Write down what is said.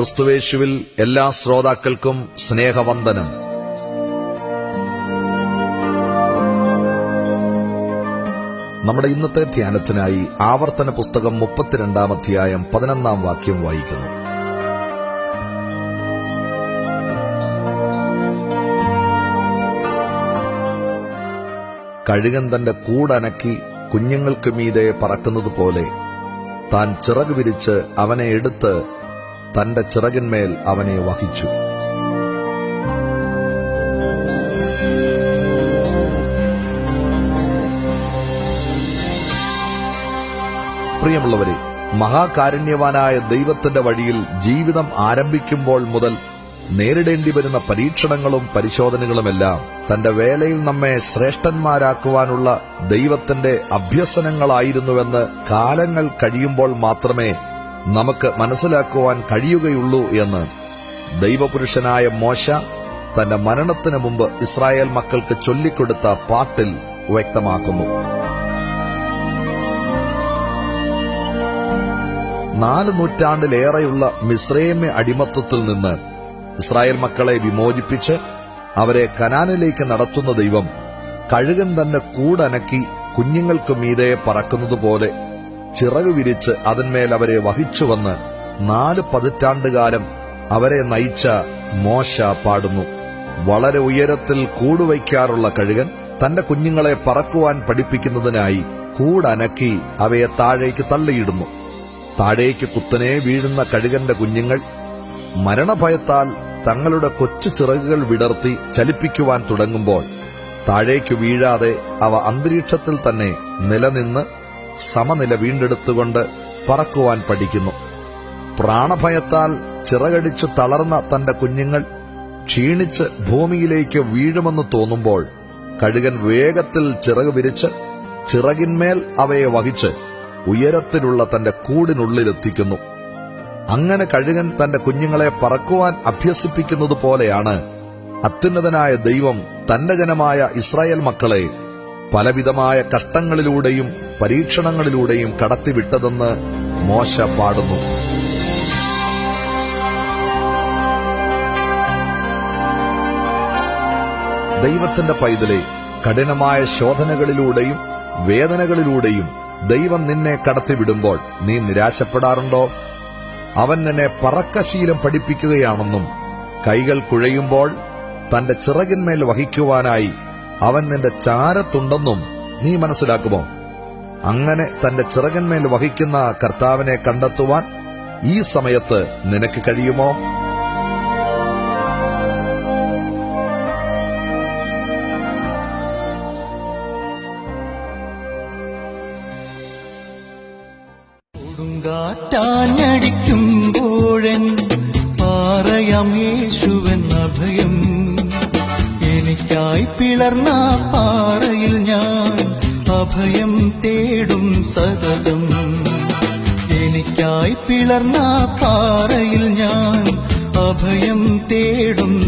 ക്രിസ്തുവേശുവിൽ എല്ലാ ശ്രോതാക്കൾക്കും സ്നേഹവന്ദനം. നമ്മുടെ ഇന്നത്തെ ധ്യാനത്തിനായി ആവർത്തന പുസ്തകം മുപ്പത്തിരണ്ടാം അധ്യായം പതിനൊന്നാം വാക്യം വായിക്കുന്നു. കഴുകൻ തന്റെ കൂടനക്കി കുഞ്ഞുങ്ങൾക്ക് മീതെ പറക്കുന്നത് പോലെ താൻ ചിറക് വിരിച്ച് അവനെ എടുത്ത് തന്റെ ചിറകിന്മേൽ അവനെ വഹിച്ചു. പ്രിയമുള്ളവരെ മഹാകാരുണ്യവാനായ ദൈവത്തിന്റെ വഴിയിൽ ജീവിതം ആരംഭിക്കുമ്പോൾ മുതൽ നേരിടേണ്ടി വരുന്ന പരീക്ഷണങ്ങളും പരിശോധനകളുമെല്ലാം തന്റെ വേലയിൽ നമ്മെ ശ്രേഷ്ഠന്മാരാക്കുവാനുള്ള ദൈവത്തിന്റെ അഭ്യസനങ്ങളായിരുന്നുവെന്ന് കാലങ്ങൾ കഴിയുമ്പോൾ മാത്രമേ നമുക്ക് മനസ്സിലാക്കുവാൻ കഴിയുകയുള്ളൂ എന്ന് ദൈവപുരുഷനായ മോശ തന്റെ മരണത്തിന് മുമ്പ് ഇസ്രായേൽ മക്കൾക്ക് ചൊല്ലിക്കൊടുത്ത പാട്ടിൽ വ്യക്തമാക്കുന്നു. നാല് നൂറ്റാണ്ടിലേറെയുള്ള മിശ്രേമ്യ അടിമത്വത്തിൽ നിന്ന് ഇസ്രായേൽ മക്കളെ വിമോചിപ്പിച്ച് അവരെ കനാനിലേക്ക് നടത്തുന്ന ദൈവം കഴുകൻ തന്നെ കൂടനക്കി കുഞ്ഞുങ്ങൾക്ക് മീതെ പറക്കുന്നതുപോലെ ചിറക് വിരിച്ച് അതിന്മേൽ അവരെ വഹിച്ചുവന്ന് നാല് പതിറ്റാണ്ടുകാലം അവരെ നയിച്ച മോശ പാടുന്നു. വളരെ ഉയരത്തിൽ കൂടുവയ്ക്കാറുള്ള കഴുകൻ തന്റെ കുഞ്ഞുങ്ങളെ പറക്കുവാൻ പഠിപ്പിക്കുന്നതിനായി കൂടനക്കി അവയെ താഴേക്ക് തള്ളിയിടുന്നു. താഴേക്ക് കുത്തനെ വീഴുന്ന കഴുകന്റെ കുഞ്ഞുങ്ങൾ മരണഭയത്താൽ തങ്ങളുടെ കൊച്ചു ചിറകുകൾ വിടർത്തി ചലിപ്പിക്കുവാൻ തുടങ്ങുമ്പോൾ താഴേക്ക് വീഴാതെ അവ അന്തരീക്ഷത്തിൽ തന്നെ നിലനിന്ന് സമനില വീണ്ടെടുത്തുകൊണ്ട് പറക്കുവാൻ പഠിക്കുന്നു. പ്രാണഭയത്താൽ ചിറകടിച്ചു തളർന്ന തന്റെ കുഞ്ഞുങ്ങൾ ക്ഷീണിച്ച് ഭൂമിയിലേക്ക് വീഴുമെന്ന് തോന്നുമ്പോൾ കഴുകൻ വേഗത്തിൽ ചിറക് വിരിച്ച് ചിറകിന്മേൽ അവയെ വഹിച്ച് ഉയരത്തിലുള്ള തന്റെ കൂടിനുള്ളിലെത്തിക്കുന്നു. അങ്ങനെ കഴുകൻ തന്റെ കുഞ്ഞുങ്ങളെ പറക്കുവാൻ അഭ്യസിപ്പിക്കുന്നത് പോലെയാണ് അത്യുന്നതനായ ദൈവം തന്റെ ജനമായ ഇസ്രായേൽ മക്കളെ പലവിധമായ കഷ്ടങ്ങളിലൂടെയും പരീക്ഷണങ്ങളിലൂടെയും കടത്തിവിട്ടതെന്ന് മോശ പാടുന്നു. ദൈവത്തിന്റെ പൈതലെ കഠിനമായ ശോധനകളിലൂടെയും വേദനകളിലൂടെയും ദൈവം നിന്നെ കടത്തിവിടുമ്പോൾ നീ നിരാശപ്പെടാറുണ്ടോ? അവൻ നിന്നെ പറക്കശീലം പഠിപ്പിക്കുകയാണെന്നും കൈകൾ കുഴയുമ്പോൾ തന്റെ ചിറകിന്മേൽ വഹിക്കുവാനായി അവൻ നിന്റെ ചാരത്തുണ്ടെന്നും നീ മനസ്സിലാക്കുമോ? അങ്ങനെ തന്റെ ചിറകന്മേൽ വഹിക്കുന്ന കർത്താവിനെ കണ്ടെത്തുവാൻ ഈ സമയത്ത് നിനക്ക് കഴിയുമോ? കൊടുങ്കാറ്റാഞ്ഞടിക്കുമ്പോഴൻ പാറയാം യേശുവെന്ന ഭയം എനിക്കായി പിളർന്ന പാറയിൽ ഞാൻ അഭയം തേടും സതതം. എനിക്കായി പിളർന്ന പാറയിൽ ഞാൻ അഭയം തേടും